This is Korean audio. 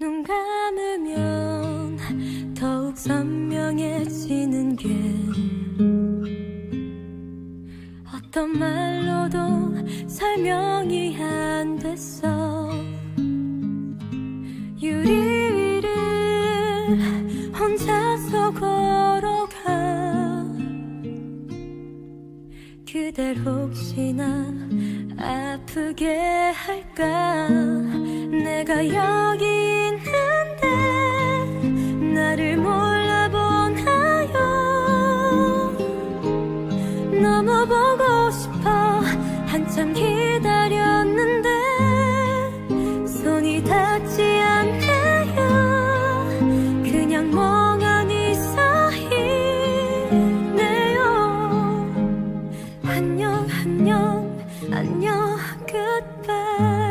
눈 감으면 더욱 선명해지는 게 어떤 말로도 설명이 안 됐어. 유리 위를 혼자서 걸어가. 그댈 혹시나 아프게 할까? 내가 여기 넘어보고 싶어. 한참 기다렸는데 손이 닿지 않네요. 그냥 멍하니 서있네요. 안녕 안녕 안녕 끝발